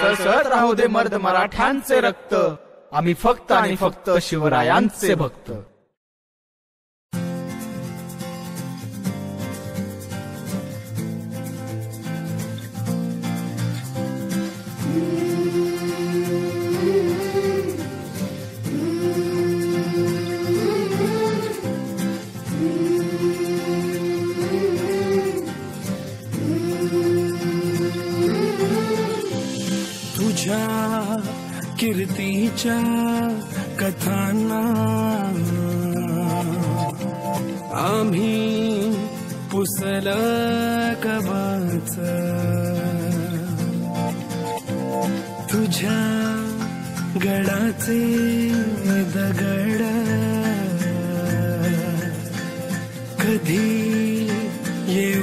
सळसळत राहू दे मर्द मराठ्यांचे रक्त. आम्ही फक्त आणि फक्त शिवरायांचे भक्त. तुझ्या कीर्तीच्या कथांना. आम्ही पुसल कबाच तुझ्या गडाचे दगड. कधी ये